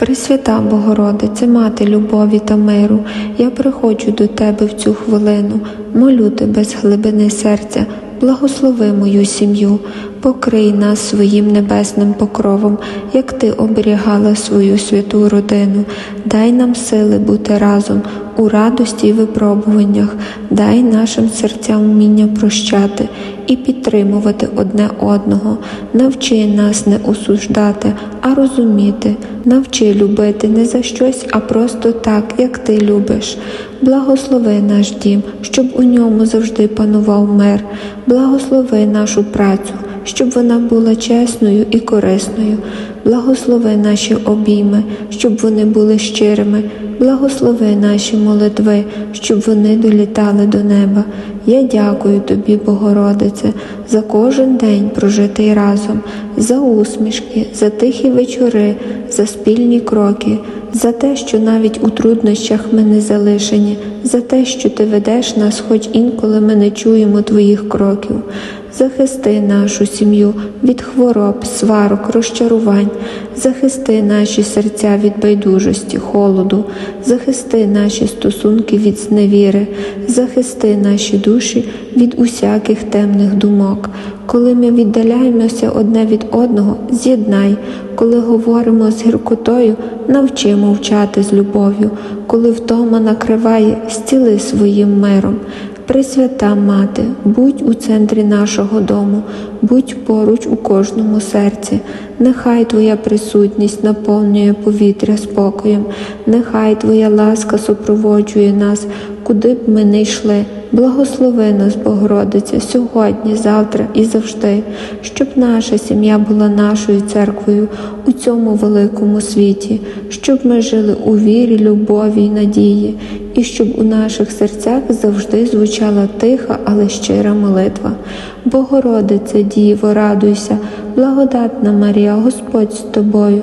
Пресвята Богородице, Мати любові та миру, я приходжу до Тебе в цю хвилину, молю Тебе з глибини серця, благослови мою сім'ю, покрий нас своїм небесним покровом, як Ти оберігала свою святу родину, дай нам сили бути разом у радості й випробуваннях, дай нашим серцям вміння прощати і підтримувати одне одного, навчи нас не осуждати, а розуміти, навчи любити не за щось, а просто так, як ти любиш. Благослови наш дім, щоб у ньому завжди панував мир, благослови нашу працю, щоб вона була чесною і корисною. Благослови наші обійми, щоб вони були щирими, благослови наші молитви, щоб вони долітали до неба. Я дякую тобі, Богородице, за кожен день прожитий разом, за усмішки, за тихі вечори, за спільні кроки, за те, що навіть у труднощах ми не залишені, за те, що ти ведеш нас, хоч інколи ми не чуємо твоїх кроків. Захисти нашу сім'ю від хвороб, сварок, розчарувань, захисти наші серця від байдужості, холоду, захисти наші стосунки від зневіри, захисти наші душі від усяких темних думок. Коли ми віддаляємося одне від одного, з'єднай, коли говоримо з гіркотою, навчи мовчати з любов'ю, коли втома накриває, зціли своїм миром. Пресвята Мати, будь у центрі нашого дому, будь поруч у кожному серці, нехай Твоя присутність наповнює повітря спокоєм, нехай Твоя ласка супроводжує нас, куди б ми не йшли. Благослови нас, Богородиця, сьогодні, завтра і завжди, щоб наша сім'я була нашою церквою у цьому великому світі, щоб ми жили у вірі, любові й надії, і щоб у наших серцях завжди звучала тиха, але щира молитва. Богородице, Діво, радуйся, благодатна Марія, Господь з тобою,